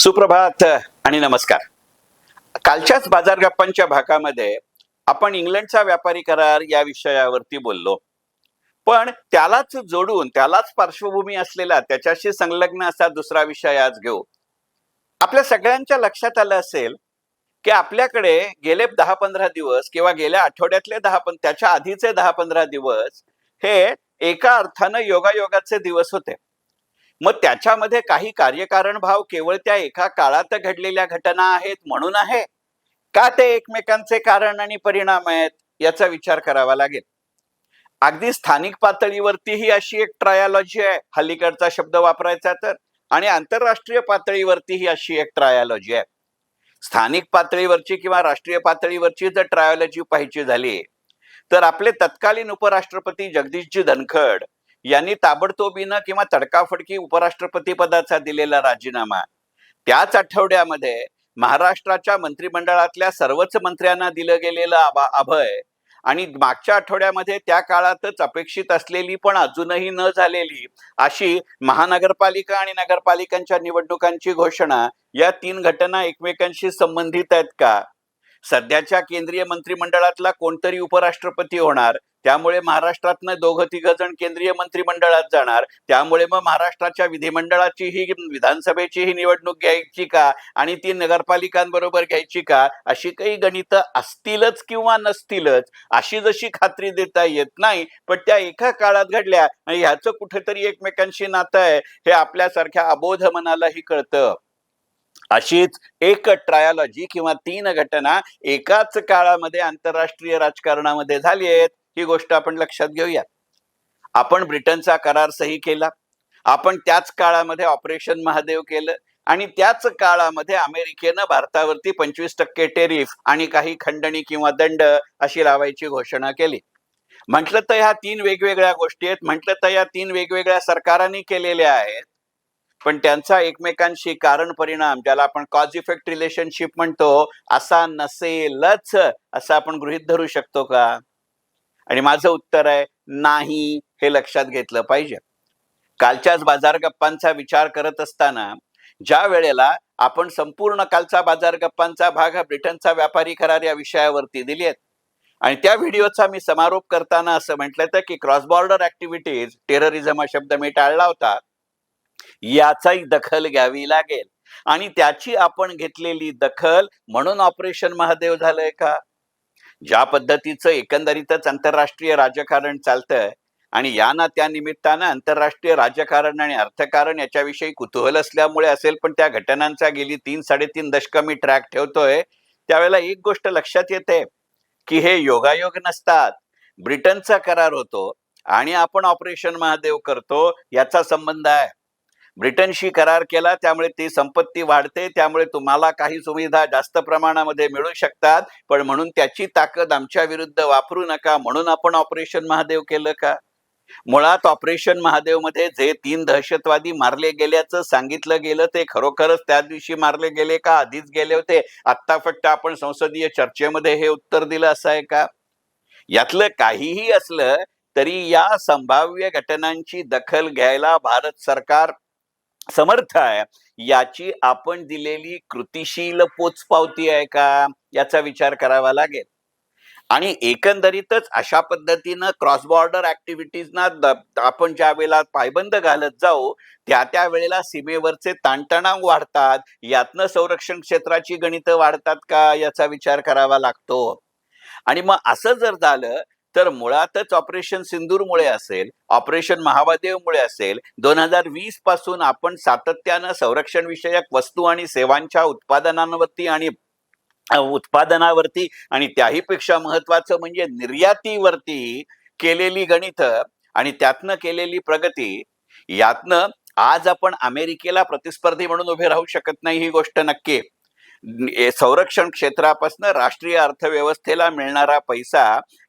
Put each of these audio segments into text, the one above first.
सुप्रभात आणि नमस्कार. कालच्याच बाजार गप्पांच्या भागामध्ये आपण इंग्लंडचा व्यापारी करार या विषयावरती बोललो. पण त्यालाच जोडून त्यालाच पार्श्वभूमी असलेला त्याच्याशी संलग्न असा दुसरा विषय आज घेऊ. आपल्या सगळ्यांच्या लक्षात आलं असेल की आपल्याकडे गेले दहा पंधरा दिवस किंवा गेल्या आठवड्यातले दहा पण त्याच्या आधीचे दहा पंधरा दिवस हे एका अर्थानं योगायोगाचे दिवस होते. मग त्याच्यामध्ये काही कार्यकारण भाव केवळ त्या एका काळात घडलेल्या घटना आहेत म्हणून आहे? का ते एकमेकांचे कारण आणि परिणाम आहेत याचा विचार करावा लागेल. अगदी स्थानिक पातळीवरती ही अशी एक ट्रायलॉजी आहे. हल्लीकडचा शब्द वापरायचा तर. आणि आंतरराष्ट्रीय पातळीवरती ही अशी एक ट्रायलॉजी आहे. स्थानिक पातळीवरची किंवा राष्ट्रीय पातळीवरची जर ट्रायोलॉजी पाहायची झाली तर आपले तत्कालीन उपराष्ट्रपती जगदीशजी धनखड यांनी ताबडतोबीनं किंवा तडकाफडकी उपराष्ट्रपती पदाचा दिलेला राजीनामा. त्याच आठवड्यामध्ये महाराष्ट्राच्या मंत्रिमंडळातल्या सर्वच मंत्र्यांना दिलं गेलेलं आभा अभय आणि मागच्या आठवड्यामध्ये त्या काळातच अपेक्षित असलेली पण अजूनही न झालेली अशी महानगरपालिका आणि नगरपालिकांच्या निवडणुकांची घोषणा या तीन घटना एकमेकांशी संबंधित आहेत का? सध्याच्या केंद्रीय मंत्रिमंडळातला कोणतरी उपराष्ट्रपती होणार त्यामुळे महाराष्ट्रातनं दोघं तिघ जण केंद्रीय मंत्रिमंडळात जाणार. त्यामुळे मग महाराष्ट्राच्या विधिमंडळाची ही विधानसभेची ही निवडणूक घ्यायची का? आणि ती नगरपालिकांबरोबर घ्यायची का? अशी काही गणितं असतीलच किंवा नसतीलच अशी जशी खात्री देता येत नाही पण त्या एका काळात घडल्या आणि ह्याचं कुठेतरी एकमेकांशी नातं आहे हे आपल्यासारख्या अबोध मनालाही कळतं. अशीच एक ट्रायोलॉजी किंवा तीन घटना एकाच काळामध्ये आंतरराष्ट्रीय राजकारणामध्ये झाली आहेत. ही गोष्ट आपण लक्षात घेऊया. आपण ब्रिटनचा करार सही केला. आपण त्याच काळामध्ये ऑपरेशन महादेव केलं आणि त्याच काळामध्ये अमेरिकेनं भारतावरती पंचवीस टक्के टेरिफ आणि काही खंडणी किंवा दंड अशी लावायची घोषणा केली. म्हटलं तर ह्या तीन वेगवेगळ्या गोष्टी आहेत. म्हटलं तर या तीन वेगवेगळ्या सरकारांनी केलेल्या आहेत. पण त्यांचा एकमेकांशी कारण परिणाम ज्याला आपण कॉज इफेक्ट रिलेशनशिप म्हणतो असा नसेलच असं आपण गृहित धरू शकतो का? आणि माझं उत्तर आहे नाही हे लक्षात घेतलं पाहिजे. कालच्याच बाजार गप्पांचा विचार करत असताना ज्या वेळेला आपण संपूर्ण कालचा बाजार गप्पांचा भाग हा ब्रिटनचा व्यापारी करार या विषयावरती दिली आहेत. आणि त्या व्हिडिओचा मी समारोप करताना असं म्हटलं होतं की क्रॉस बॉर्डर ऍक्टिव्हिटीज टेररिझम हा शब्द मी टाळला होता. याचाही दखल घ्यावी लागेल. आणि त्याची आपण घेतलेली दखल म्हणून ऑपरेशन महादेव झालंय का? ज्या पद्धतीचं एकंदरीतच आंतरराष्ट्रीय राजकारण चालतंय आणि या ना त्या निमित्तानं आंतरराष्ट्रीय राजकारण आणि अर्थकारण याच्याविषयी कुतूहल असल्यामुळे असेल पण त्या घटनांचा गेली तीन साडेतीन दशकं मी ट्रॅक ठेवतोय. त्यावेळेला एक गोष्ट लक्षात येते की हे योगायोग नसतात. ब्रिटनचा करार होतो आणि आपण ऑपरेशन महादेव करतो याचा संबंध आहे. ब्रिटनशी करार केला त्यामुळे ती संपत्ती वाढते त्यामुळे तुम्हाला काही सुविधा जास्त प्रमाणामध्ये मिळू शकतात. पण म्हणून त्याची ताकद आमच्या विरुद्ध वापरू नका म्हणून आपण ऑपरेशन महादेव केलं का? मुळात ऑपरेशन महादेवमध्ये जे तीन दहशतवादी मारले गेल्याचं सांगितलं गेलं ते खरोखरच त्या दिवशी मारले गेले का? आधीच गेले होते. आत्ता फक्त आपण संसदीय चर्चेमध्ये हे उत्तर दिलं असं आहे का? यातलं काहीही असलं तरी या संभाव्य घटनांची दखल घ्यायला भारत सरकार समर्थ आहे. याची आपण दिलेली कृतिशील पोचपावती आहे का? याचा विचार करावा लागेल. आणि एकंदरीतच अशा पद्धतीनं क्रॉस बॉर्डर ऍक्टिव्हिटीजना आपण ज्या वेळेला पायबंद घालत जाऊ त्या त्या वेळेला सीमेवरचे ताणतणाव वाढतात. यातनं संरक्षण क्षेत्राची गणितं वाढतात का? याचा विचार करावा लागतो. आणि मग असं जर झालं तर मुळातच ऑपरेशन सिंदूरमुळे असेल ऑपरेशन महाबादेवमुळे असेल दोन हजार वीसपासून आपण सातत्यानं संरक्षण विषयक वस्तू आणि सेवांच्या उत्पादनांवरती आणि उत्पादनावरती आणि त्याही पेक्षा महत्वाचं म्हणजे निर्यातीवरती केलेली गणित आणि त्यातनं केलेली प्रगती यातनं आज आपण अमेरिकेला प्रतिस्पर्धी म्हणून उभे राहू शकत नाही ही गोष्ट नक्की. संरक्षण क्षेत्रापासून राष्ट्रीय अर्थव्यवस्थेला मिळणारा पैसा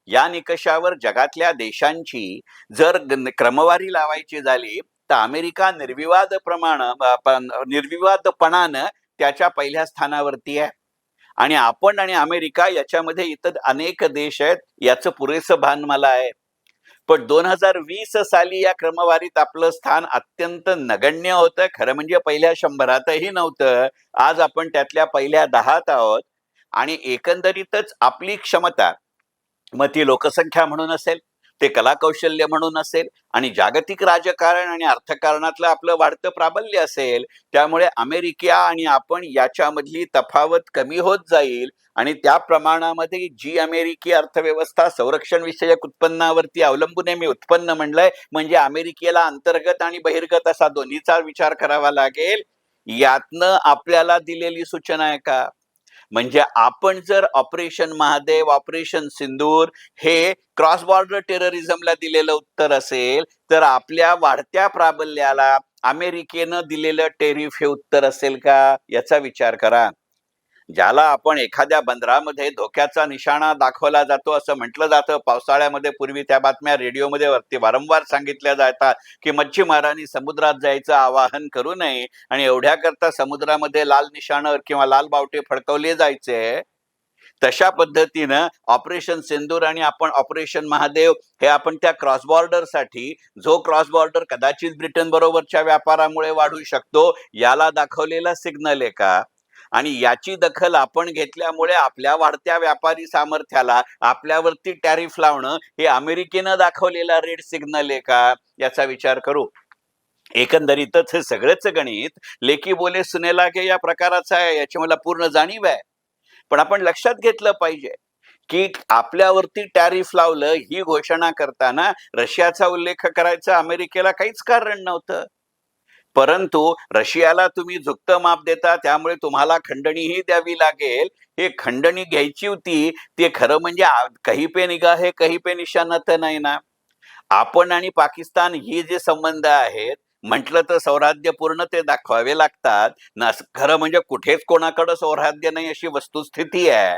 या निकषावर जगातल्या देशांची जर क्रमवारी लावायची झाली तर अमेरिका निर्विवाद प्रमाण निर्विवादपणानं त्याच्या पहिल्या स्थानावरती आहे. आणि आपण आणि अमेरिका याच्यामध्ये इतर अनेक देश आहेत याचं पुरेसं भान मला आहे. पण दोन हजार वीस साली या क्रमवारीत आपलं स्थान अत्यंत नगण्य होतं. खरं म्हणजे पहिल्या शंभरातही नव्हतं. आज आपण त्यातल्या पहिल्या दहात आहोत. आणि एकंदरीतच आपली क्षमता मग ती लोकसंख्या म्हणून असेल ते कलाकौशल्य म्हणून असेल आणि जागतिक राजकारण आणि अर्थकारणातलं आपलं वाढतं प्राबल्य असेल त्यामुळे अमेरिका आणि आपण याच्यामधली तफावत कमी होत जाईल आणि त्या प्रमाणामध्ये जी अमेरिकी अर्थव्यवस्था संरक्षण विषयक उत्पन्नावरती अवलंबून आहे मी उत्पन्न म्हणलंय म्हणजे अमेरिकेला अंतर्गत आणि बहिर्गत असा दोन्हीचा विचार करावा लागेल. यातनं आपल्याला दिलेली सूचना आहे का? म्हणजे आपण जर ऑपरेशन महादेव ऑपरेशन सिंदूर हे क्रॉस बॉर्डर टेररिझमला दिलेलं उत्तर असेल तर आपल्या वाढत्या प्राबल्याला अमेरिकेनं दिलेलं टेरिफ हे उत्तर असेल का? याचा विचार करा. ज्याला आपण एखाद्या बंदरामध्ये धोक्याचा निशाणा दाखवला जातो असं म्हटलं जातं. पावसाळ्यामध्ये पूर्वी त्या बातम्या रेडिओमध्ये वरती वारंवार सांगितल्या जातात की मच्छीमारांनी समुद्रात जायचं आवाहन करू नये आणि एवढ्या करता समुद्रामध्ये लाल निशाणं किंवा लाल बावटे फडकवले जायचे. तशा पद्धतीनं ऑपरेशन सिंदूर आणि आपण ऑपरेशन महादेव हे आपण त्या क्रॉस बॉर्डरसाठी जो क्रॉस बॉर्डर कदाचित ब्रिटन बरोबरच्या व्यापारामुळे वाढू शकतो याला दाखवलेला सिग्नल आहे का? आणि याची दखल आपण घेतल्यामुळे आपल्या वाढत्या व्यापारी सामर्थ्याला आपल्यावरती टॅरिफ लावणं हे अमेरिकेनं दाखवलेला रेड सिग्नल आहे का याचा विचार करू. एकंदरीतच हे सगळंच गणित लेखी बोले सुनेला के या प्रकाराचं आहे याची मला पूर्ण जाणीव आहे. पण आपण लक्षात घेतलं पाहिजे की आपल्यावरती टॅरिफ लावलं ही घोषणा करताना रशियाचा उल्लेख करायचा अमेरिकेला काहीच कारण नव्हतं. परंतु रशियाला तुम्ही झुकतं माप देता त्यामुळे तुम्हाला खंडणीही द्यावी लागेल. हे खंडणी घ्यायची होती ते खरं म्हणजे कही पे निगा हे कही पे निशाणा तर नाही ना. आपण आणि पाकिस्तान ही जे संबंध आहेत म्हटलं तर सौराज्य पूर्ण ते दाखवावे लागतात. ना खरं म्हणजे कुठेच कोणाकडं सौराज्य नाही अशी वस्तुस्थिती आहे.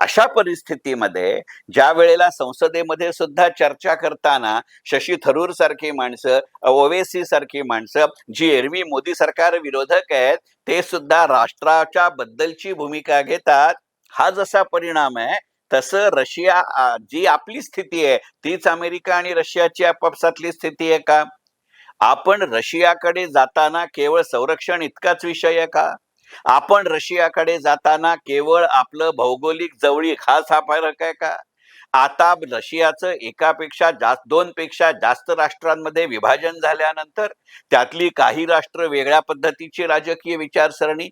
अशा परिस्थितीमध्ये ज्या वेळेला संसदेमध्ये सुद्धा चर्चा करताना शशी थरूर सारखी माणसं ओवेसी सारखी माणसं जी एरवी मोदी सरकार विरोधक आहेत ते सुद्धा राष्ट्राच्या बद्दलची भूमिका घेतात. हा जसा परिणाम आहे तसं रशिया जी आपली स्थिती आहे तीच अमेरिका आणि रशियाची आपापसातली स्थिती आहे का? आपण रशियाकडे जाताना केवळ संरक्षण इतकाच विषय आहे का? आपण रशियाकडे जाताना केवळ आपलं भौगोलिक जवळीक हाच हा फरक आहे का? आता रशियाचं एकापेक्षा जास्त दोन पेक्षा जास्त राष्ट्रांमध्ये विभाजन झाल्यानंतर त्यातली काही राष्ट्र वेगळ्या पद्धतीची राजकीय विचारसरणी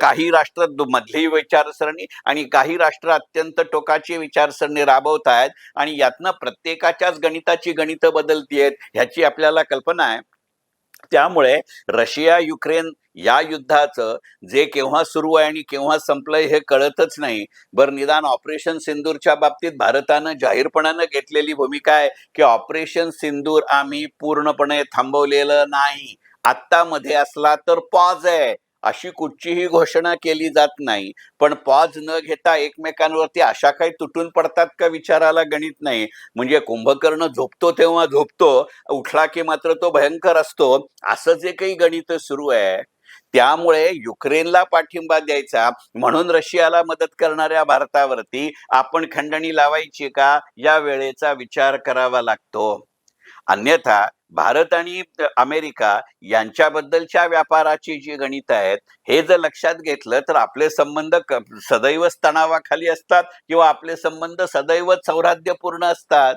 काही राष्ट्र मधली विचारसरणी आणि काही राष्ट्र अत्यंत टोकाची विचारसरणी राबवत आहेत आणि यातनं प्रत्येकाच्याच गणिताची गणितं बदलती आहेत ह्याची आपल्याला कल्पना आहे. त्यामुळे रशिया युक्रेन या युद्धाचं जे केव्हा सुरू आहे आणि केव्हा संपलंय हे कळतच नाही. बरं निदान ऑपरेशन सिंदूरच्या बाबतीत भारतानं जाहीरपणानं घेतलेली भूमिका आहे की ऑपरेशन सिंदूर आम्ही पूर्णपणे थांबवलेलं नाही. आत्तामध्ये असला तर पॉज आहे. अशी कुठचीही घोषणा केली जात नाही. पण पॉज न घेता एकमेकांवरती अशा काही तुटून पडतात का विचाराला गणित नाही. म्हणजे कुंभकर्ण झोपतो तेव्हा झोपतो उठला की मात्र तो भयंकर असतो. असं जे काही गणित सुरू आहे त्यामुळे युक्रेनला पाठिंबा द्यायचा. म्हणून रशियाला मदत करणाऱ्या भारतावरती आपण खंडणी लावायची का? या वेळेचा विचार करावा लागतो. अन्यथा भारत आणि अमेरिका यांच्याबद्दलच्या व्यापाराची जी गणित आहेत हे जर लक्षात घेतलं तर आपले संबंध सदैव तणावाखाली असतात किंवा आपले संबंध सदैव सौराध्यपूर्ण असतात.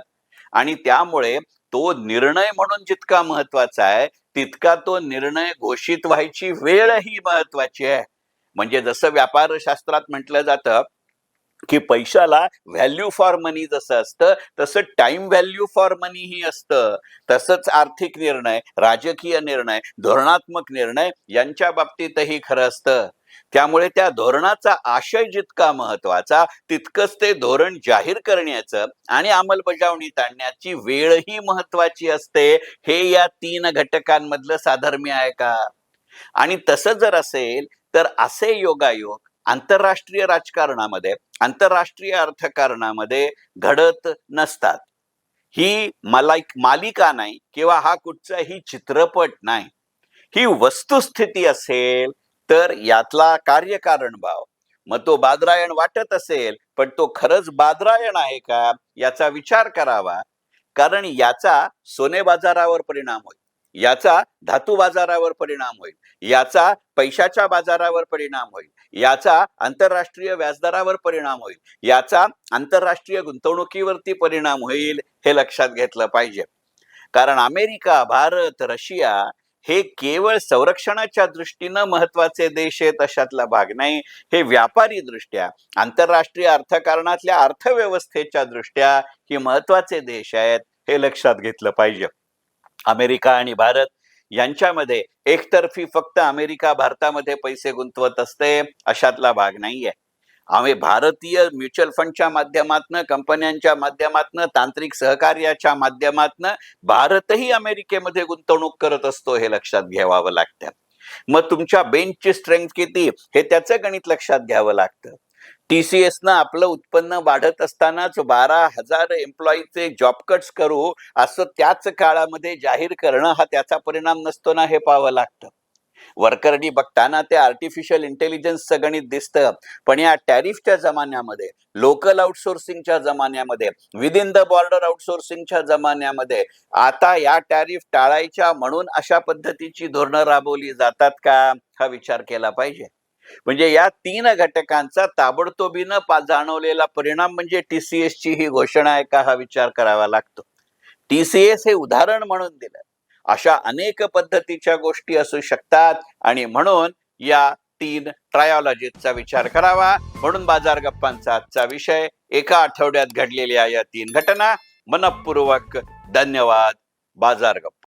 आणि त्यामुळे तो निर्णय म्हणून जितका महत्त्वाचा आहे तितका तो निर्णय घोषित व्हायची वेळ ही महत्वाची आहे. म्हणजे जसं व्यापार शास्त्रात म्हटलं जातं की पैशाला व्हॅल्यू फॉर मनी जसं असतं तसं टाइम व्हॅल्यू फॉर मनी ही असतं. तसंच आर्थिक निर्णय राजकीय निर्णय धोरणात्मक निर्णय यांच्या बाबतीतही खरं असतं. त्यामुळे त्या धोरणाचा आशय जितका महत्त्वाचा तितकंच ते धोरण जाहीर करण्याचं आणि अंमलबजावणीत आणण्याची वेळही महत्वाची असते. हे या तीन घटकांमधलं साधर्म्य आहे का? आणि तसं जर असेल तर असे योगायोग आंतरराष्ट्रीय राजकारणामध्ये आंतरराष्ट्रीय अर्थकारणामध्ये घडत नसतात. ही मला मालिका नाही किंवा हा कुठचाही चित्रपट नाही. ही वस्तुस्थिती असेल तर यातला कार्यकारण भाव. मग तो बादरायण वाटत असेल पण तो खरंच बादरायण आहे का याचा विचार करावा. कारण याचा सोने बाजारावर परिणाम होईल. याचा धातू बाजारावर परिणाम होईल. याचा पैशाच्या बाजारावर परिणाम होईल. याचा आंतरराष्ट्रीय व्याजदरावर परिणाम होईल. याचा आंतरराष्ट्रीय गुंतवणुकीवरती परिणाम होईल हे लक्षात घेतलं पाहिजे. कारण अमेरिका भारत रशिया हे केवळ संरक्षणाच्या दृष्टीनं महत्त्वाचे देश आहेत अशातला भाग नाही. हे व्यापारी दृष्ट्या आंतरराष्ट्रीय अर्थकारणातल्या अर्थव्यवस्थेच्या दृष्ट्या ही महत्त्वाचे देश आहेत हे लक्षात घेतलं पाहिजे. अमेरिका आणि भारत यांच्यामध्ये एकतर्फी फक्त अमेरिका भारतामध्ये पैसे गुंतवत असते अशातला भाग नाहीये. आम्ही भारतीय म्युच्युअल फंडच्या माध्यमातनं कंपन्यांच्या माध्यमातनं तांत्रिक सहकार्याच्या माध्यमातनं भारतही अमेरिकेमध्ये गुंतवणूक करत असतो हे लक्षात घ्यावावं लागतं. मग तुमच्या बेंचची स्ट्रेंथ किती हे त्याचं गणित लक्षात घ्यावं लागतं. टीसीएस न आपलं उत्पन्न वाढत असतानाच बारा हजार एम्प्लॉईचे जॉब कट्स करू असं त्याच काळामध्ये जाहीर करणं हा त्याचा परिणाम नसतो ना हे पाहावं लागतं. वर्करनी बघताना ते आर्टिफिशियल इंटेलिजन्सचं गणित दिसतं. पण या टॅरिफच्या जमान्यामध्ये लोकल आउटसोर्सिंगच्या जमान्यामध्ये विदिन द बॉर्डर आउटसोर्सिंगच्या जमान्यामध्ये आता या टॅरिफ टाळायच्या म्हणून अशा पद्धतीची धोरणं राबवली जातात का? हा विचार केला पाहिजे. म्हणजे या तीन घटकांचा ताबडतोबीनं जाणवलेला परिणाम म्हणजे टीसीएस ची ही घोषणा आहे का हा विचार करावा लागतो. टीसीएस हे उदाहरण म्हणून दिलं. अशा अनेक पद्धतीच्या गोष्टी असू शकतात आणि म्हणून या तीन ट्रायोलॉजीचा विचार करावा. म्हणून बाजार गप्पांचा आजचा विषय. एका आठवड्यात घडलेल्या या तीन घटना मनपूर्वक धन्यवाद. बाजार गप्पा.